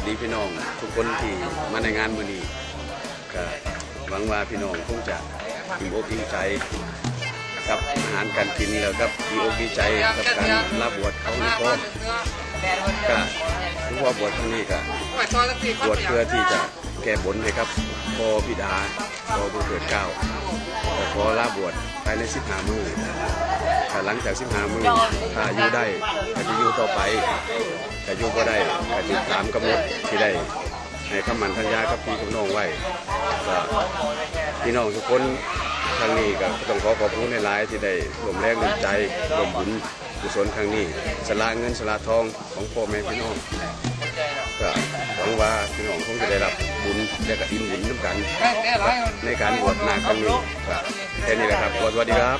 วัสดีพี่น้อง ทุกคนที่มาในงานมือนี้ก็หวังว่าพี่น้องคงจะอิ่มอกอิ่มใจกับอาหารการกินแล้วกับอิ่มอกอิ่มใจกับการลาบวชของหลวงพ่อก็หลวงพ่อบวชครั้งนี้ก็บวชเพื่อที่จะแก้บนให้ครับพ่อพิดา พอบุญเกิดเก้าก็ขอลาบวชภายใน15มื้อถ้าหลังจาก15มื้อถ้าอยู่ได้ก็จะอยู่ต่อไปแต่อยู่ก็ได้ก็ติดตามกำหนดที่ได้ให้คำมันทัญญากับพี่กับน้องไว้ก็พี่น้องทุกคนครั้งนี้ก็ต้องขอขอบคุณในหลายที่ได้รวมแรงรวมใจรวมบุญกุศลครั้งนี้สละเงินสละทองของพ่อแม่พี่น้องก็ งว่าพี่น้องคงจะได้รับบุญและก็อิ่มบุญน้ำกันในการบวชนาครั้งนี้ก็แค่นี้แหละครับสวัสดีครับ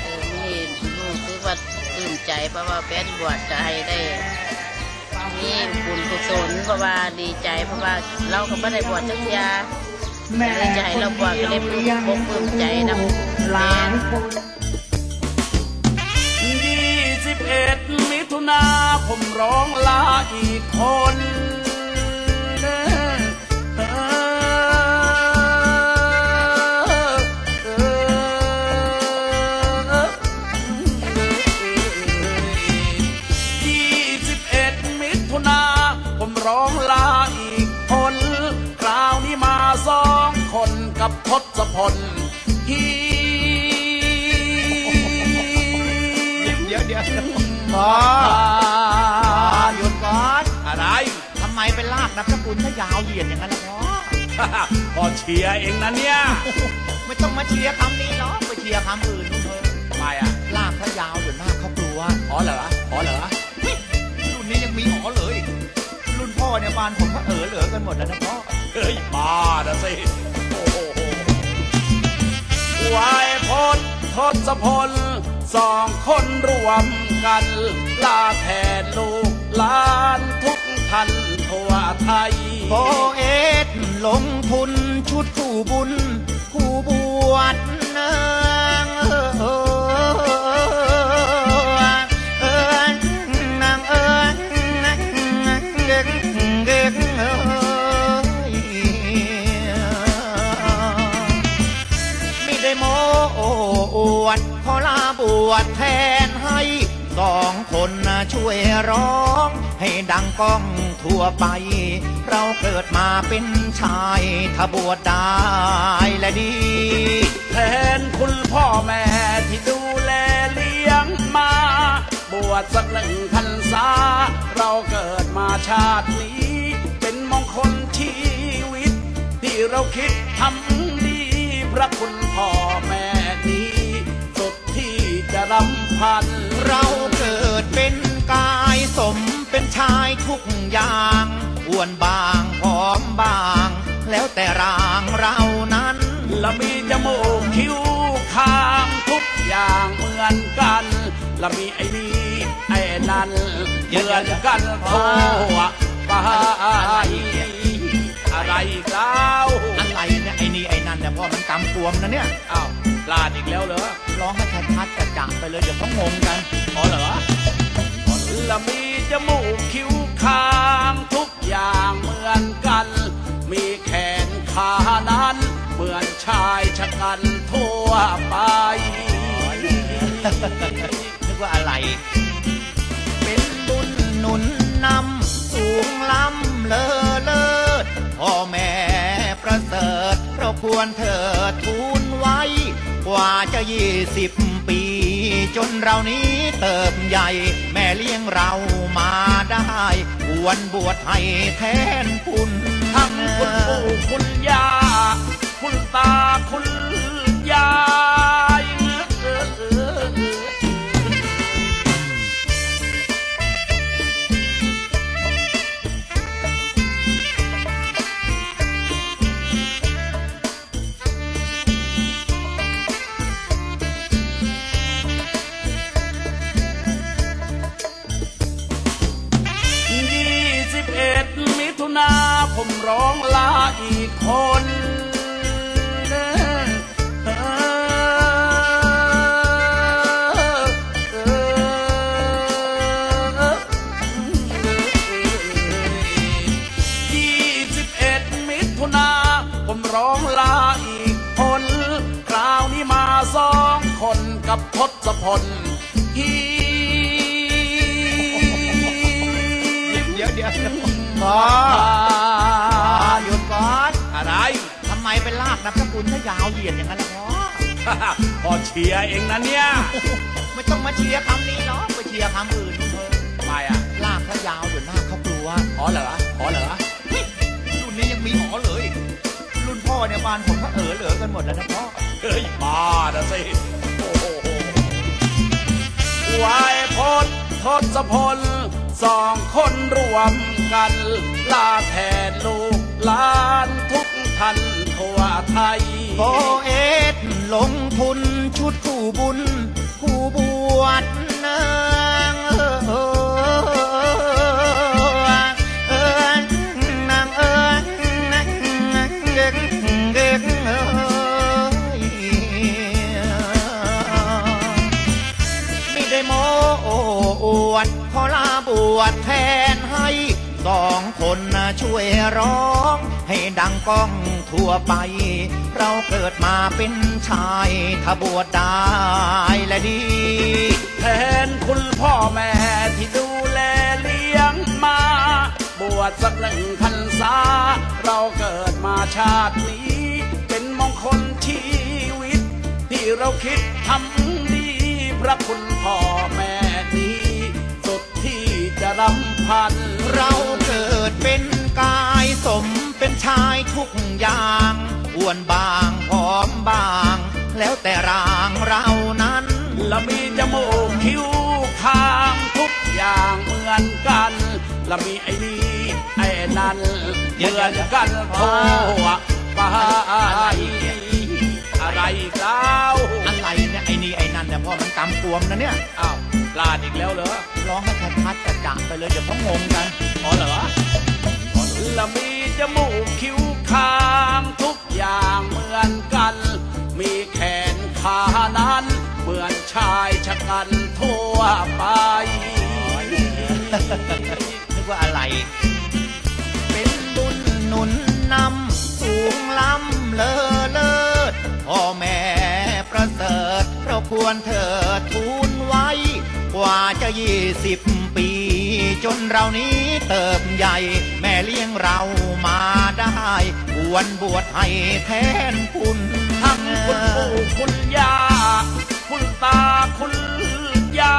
เออนี่รู้สึกว่าตื่นใจเพราะว่าเป็นบวชจะให้ได้มีบุญกุศลเพราะว่าดีใจเพราะว่าเราก็ไม่ได้บวชจักยา เลยจเราบวชก็เลยปลื้มปกปลื้มใจนะแม่ยี่สิบเอ็ดมิถุนาผมร้องลาอีกคน ฮีเดี๋ยวเดี๋ยวพ่อหยุดก่อนอะไรทำไมเป็นลากนับสกุลถ้ายาวเหยียดอย่างนั้นล่ะพ่อพอเชียร์เองนะเนี่ย ไม่ต้องมาเชียร์คำนี้หรอกไปเชียร์คำอื่นนู่นเถอะทำไมอะลากถ้ายาวเดี๋ยวหน้าเขากลัวอ๋อเหรออ๋อเหรอเฮ้ยรุ่นนี้ยังมีอ๋อเลยรุ่นพ่อเนี่ยบ้านผมก็เออเหลือกันหมดแล้วนะพ่อเฮ้ยบ้านะสิโอ้โห วายพลทศพลสองคนรวมกัน ลาแทนลูกหลานทุกท่านทั่วไทยโอเอสลงทุนชุดผู้บุญ ช่วยร้อง ให้ดังก้องทั่วไป เราเกิดมาเป็นชายถ้าบวชได้และดี แทนคุณพ่อแม่ที่ดูแลเลี้ยงมา บวชสักหนึ่งพรรษา เราเกิดมาชาตินี้ เป็นมงคลชีวิต ที่เราคิดทำดี พระคุณพ่อแม่นี้ สุดที่จะรำพัน เราเกิดเป็นกาย สมเป็นชายทุกอย่างอ้วนบางผอมบาง แล้วแต่ร่างเรานั้นและมีจมูกคิ้วคางทุกอย่างเหมือนกันและมีไอ้นี่ไอ้นั่นเหมือนกันทั่วไปอะไรอีกแล้วอะไรเนี่ยไอ้นี่ไอ้นั่นเนี่ยพ่อมันกำกวมนะเนี่ยอ้าวพลาดอีกแล้วเหรอร้องให้ชัดๆจัดๆไปเลยเดี๋ยวเขางงกันอ๋อเหรอ ไป นึกว่าอะไร เป็นบุญหนุนนำสูงล้ำเลอเลิศพ่อแม่ประเสริฐเราควรเถิดทูลไว้ กว่าจะยี่สิบปี จนเรานี้เติบใหญ่ แม่เลี้ยงเรามาได้ควรบวชให้แทนคุ ศพลฮีเดี๋ยวเดี๋ยวพ่อหยุดก่อน อะไรทำไมไปลากนามสกุลถ้ายาวเหยียดอย่างนั้นล่ะพ่อพอเชียร์เองนะเนี่ย ไม่ต้องมาเชียร์คำนี้หรอกไปเชียร์คำอื่นเถอะทำไมอะลากถ้ายาวเดี๋ยวหน้าเขากลัวอ๋อเหรออ๋อเหรอเฮ้ยรุ่นนี้ยังมีหอเลยรุ่นพ่อเนี่ยบ้านผมก็เออเหลือกันหมดแล้วนะพ่อเฮ้ยบ้านะสิโอ้โห วายพลทศพลสองคนรวมกัน ลาแทนลูกหลานทุกท่านทั่วไทย โอเอสลงทุนชุดผู้บุญ ผู้บวชนางเออเออ วชแทนให้สองคนนะช่วยร้อง ให้ดังก้องทั่วไป เราเกิดมาเป็นชายถ้าบวชได้และดี แทนคุณพ่อแม่ที่ดูแลเลี้ยงมา บวชสักหนึ่งพรรษา เราเกิดมาชาตินี้ เป็นมงคลชีวิต ที่เราคิดทำดีพระคุณพ่อแม่ รำพัน เราเกิดเป็นกายสมเป็นชายทุกอย่างอ้วนบางผอมบาง แล้วแต่ร่างเรานั้นและมีจมูกคิ้วคางทุกอย่างเหมือนกันและมีไอ้นี่ไอ้นั่นเหมือนกันโทษไปอะไรอีกแล้วอะไรเนี่ยไอ้นี่ไอ้นั่นเนี่ยพ่อมันกำกวมนะเนี่ยอ้าวพลาดอีกแล้วเหรอร้องให้ ชัดๆจัดๆไปเลยเดี๋ยวเขางงกันอ๋อเหรอและมีจมูกคิ้วคางทุกอย่างเหมือนกัน มีแขนขานั้น เหมือนชายชะกันทั่วไปนึกว่าอะไร เป็นบุญหนุนนำสูงล้ำเลอเลิศพ่อแม่ประเสริฐเราควรเถิดทูลไว้ กว่าจะยี่สิบปี จนเรานี้เติบใหญ่ แม่เลี้ยงเรามาได้บวนบวชให้แทนคุณทั้งคุณปู่คุณย่าคุณตาคุณยา